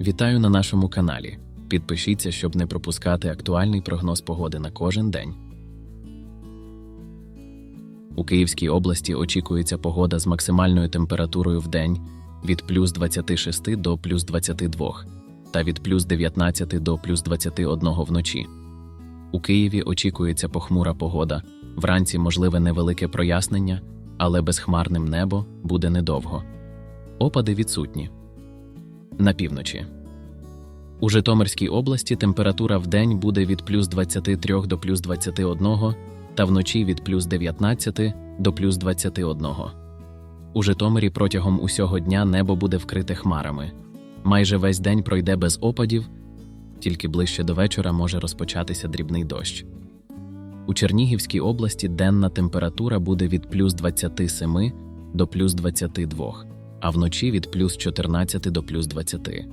Вітаю на нашому каналі. Підпишіться, щоб не пропускати актуальний прогноз погоди на кожен день. У Київській області очікується погода з максимальною температурою в день від плюс 26 до плюс 22 та від плюс 19 до плюс 21 вночі. У Києві очікується похмура погода. Вранці можливе невелике прояснення, але безхмарним небо буде недовго. Опади відсутні. На півночі. У Житомирській області температура в день буде від плюс 23 до плюс 21 та вночі від плюс 19 до плюс 21. У Житомирі протягом усього дня небо буде вкрите хмарами. Майже весь день пройде без опадів, тільки ближче до вечора може розпочатися дрібний дощ. У Чернігівській області денна температура буде від плюс 27 до плюс 22, а вночі від плюс 14 до плюс 20.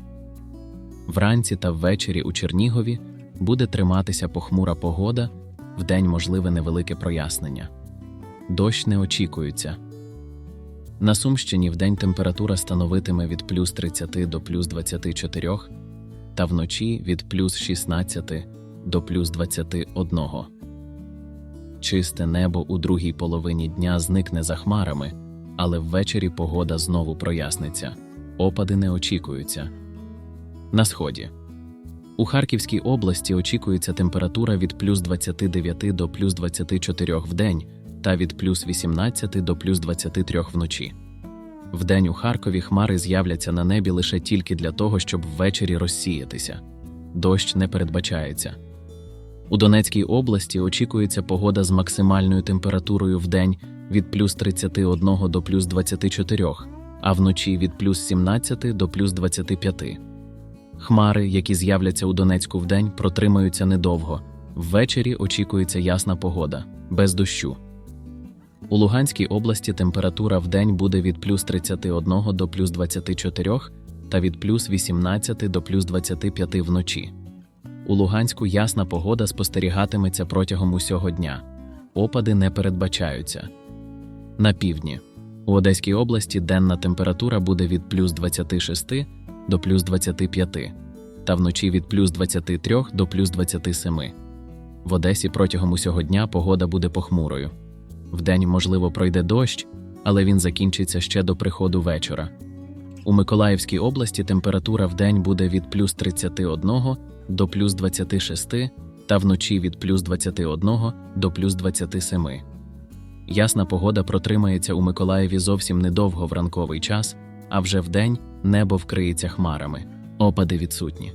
Вранці та ввечері у Чернігові буде триматися похмура погода, вдень можливе невелике прояснення. Дощ не очікується. На Сумщині вдень температура становитиме від плюс 30 до плюс 24, та вночі від плюс 16 до плюс 21. Чисте небо у другій половині дня зникне за хмарами, але ввечері погода знову проясниться. Опади не очікуються. На сході. У Харківській області очікується температура від плюс 29 до плюс 24 в день та від плюс 18 до плюс 23 вночі. Вдень у Харкові хмари з'являться на небі лише тільки для того, щоб ввечері розсіятися. Дощ не передбачається. У Донецькій області очікується погода з максимальною температурою в день від плюс 31 до плюс 24, а вночі від плюс 17 до плюс 25. Хмари, які з'являться у Донецьку вдень, протримаються недовго. Ввечері очікується ясна погода, без дощу. У Луганській області температура вдень буде від плюс 31 до плюс 24 та від плюс 18 до плюс 25 вночі. У Луганську ясна погода спостерігатиметься протягом усього дня. Опади не передбачаються. На півдні. У Одеській області денна температура буде від плюс 26 до плюс 25, та вночі від плюс 23 до плюс 27. В Одесі протягом усього дня погода буде похмурою. Вдень, можливо, пройде дощ, але він закінчиться ще до приходу вечора. У Миколаївській області температура вдень буде від плюс 31 до плюс 26 та вночі від плюс 21 до плюс 27. Ясна погода протримається у Миколаєві зовсім недовго в ранковий час, а вже вдень небо вкриється хмарами, опади відсутні.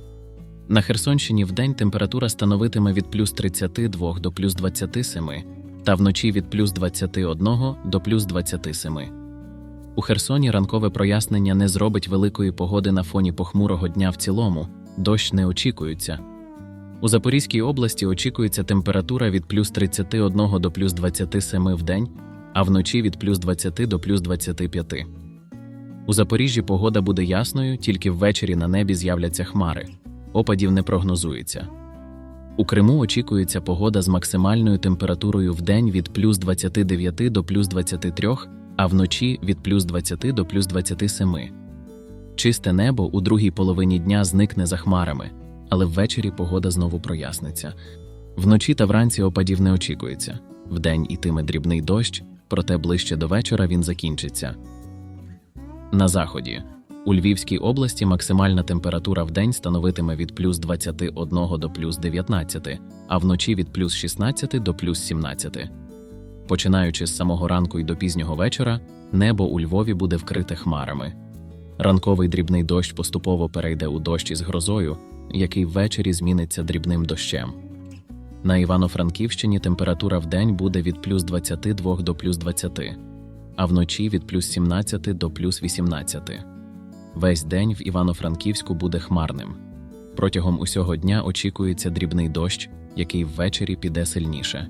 На Херсонщині вдень температура становитиме від плюс 32 до плюс 27, та вночі від плюс 21 до плюс 27. У Херсоні ранкове прояснення не зробить великої погоди на фоні похмурого дня в цілому, дощ не очікується. У Запорізькій області очікується температура від плюс 31 до плюс 27 в день, а вночі від плюс 20 до плюс 25. У Запоріжжі погода буде ясною, тільки ввечері на небі з'являться хмари. Опадів не прогнозується. У Криму очікується погода з максимальною температурою в день від плюс 29 до плюс 23, а вночі від плюс 20 до плюс 27. Чисте небо у другій половині дня зникне за хмарами, але ввечері погода знову проясниться. Вночі та вранці опадів не очікується. Вдень ітиме дрібний дощ, проте ближче до вечора він закінчиться. На заході. У Львівській області максимальна температура в день становитиме від плюс 21 до плюс 19, а вночі від плюс 16 до плюс 17. Починаючи з самого ранку і до пізнього вечора, небо у Львові буде вкрите хмарами. Ранковий дрібний дощ поступово перейде у дощ із грозою, який ввечері зміниться дрібним дощем. На Івано-Франківщині температура в день буде від плюс 22 до плюс 20, а вночі від плюс 17 до плюс 18. Весь день в Івано-Франківську буде хмарним. Протягом усього дня очікується дрібний дощ, який ввечері піде сильніше.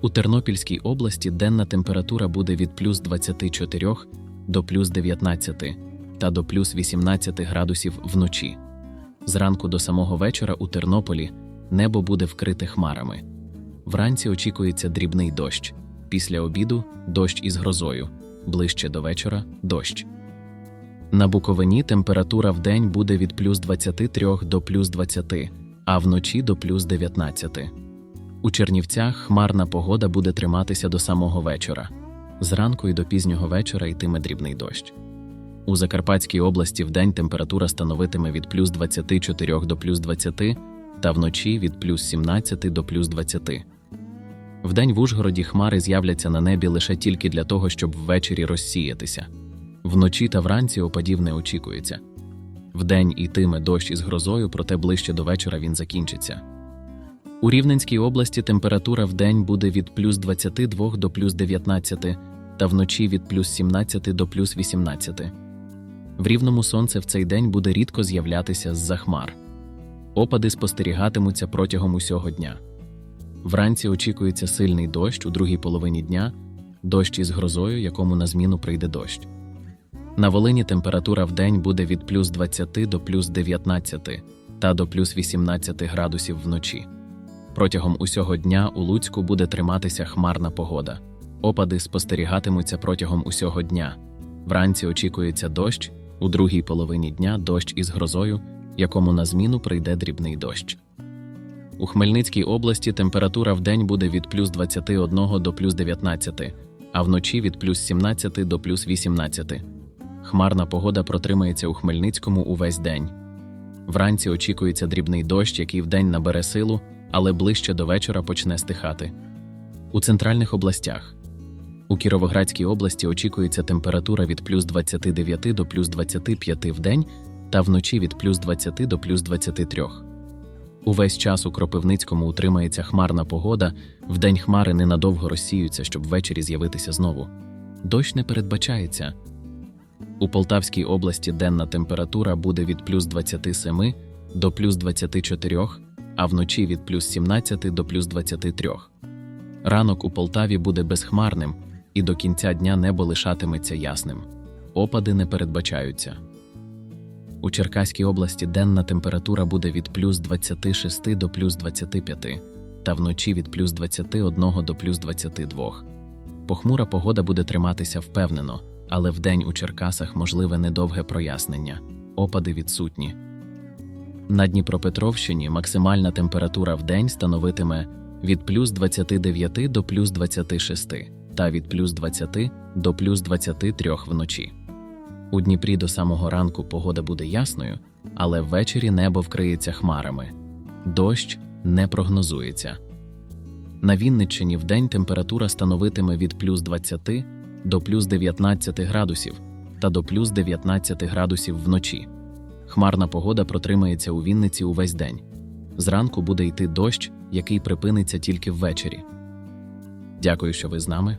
У Тернопільській області денна температура буде від плюс 24 до плюс 19 та до плюс 18 градусів вночі. Зранку до самого вечора у Тернополі небо буде вкрите хмарами. Вранці очікується дрібний дощ. Після обіду дощ із грозою. Ближче до вечора дощ. На Буковині температура в день буде від плюс 23 до плюс 20, а вночі до плюс 19. У Чернівцях хмарна погода буде триматися до самого вечора. Зранку і до пізнього вечора йтиме дрібний дощ. У Закарпатській області вдень температура становитиме від плюс 24 до плюс 20 та вночі від плюс 17 до плюс 20. Вдень в Ужгороді хмари з'являться на небі лише тільки для того, щоб ввечері розсіятися. Вночі та вранці опадів не очікується. Вдень йтиме дощ із грозою, проте ближче до вечора він закінчиться. У Рівненській області температура вдень буде від плюс 22 до плюс 19 та вночі від плюс 17 до плюс 18. В рівному сонце в цей день буде рідко з'являтися з-за хмар. Опади спостерігатимуться протягом усього дня. Вранці очікується сильний дощ у другій половині дня, дощ із грозою, якому на зміну прийде дощ. На Волині температура в день буде від плюс 20 до плюс 19 та до плюс 18 градусів вночі. Протягом усього дня у Луцьку буде триматися хмарна погода. Опади спостерігатимуться протягом усього дня. Вранці очікується дощ, у другій половині дня дощ із грозою, якому на зміну прийде дрібний дощ. У Хмельницькій області температура в день буде від плюс 21 до плюс 19, а вночі від плюс 17 до плюс 18. Хмарна погода протримається у Хмельницькому увесь день. Вранці очікується дрібний дощ, який вдень набере силу, але ближче до вечора почне стихати. У центральних областях у Кіровоградській області очікується температура від плюс 29 до плюс 25 в день та вночі від плюс 20 до плюс 23. Увесь час у Кропивницькому утримається хмарна погода, вдень хмари ненадовго розсіються, щоб ввечері з'явитися знову. Дощ не передбачається. У Полтавській області денна температура буде від плюс 27 до плюс 24, а вночі від плюс 17 до плюс 23. Ранок у Полтаві буде безхмарним, і до кінця дня небо лишатиметься ясним. Опади не передбачаються. У Черкаській області денна температура буде від плюс 26 до плюс 25, та вночі від плюс 21 до плюс 22. Похмура погода буде триматися впевнено, але вдень у Черкасах можливе недовге прояснення, опади відсутні. На Дніпропетровщині максимальна температура в день становитиме від плюс 29 до плюс 26 та від плюс 20 до плюс 23 вночі. У Дніпрі до самого ранку погода буде ясною, але ввечері небо вкриється хмарами. Дощ не прогнозується. На Вінниччині вдень температура становитиме від плюс 20 до плюс 19 градусів та до плюс 19 градусів вночі. Хмарна погода протримається у Вінниці увесь день. Зранку буде йти дощ, який припиниться тільки ввечері. Дякую, що ви з нами.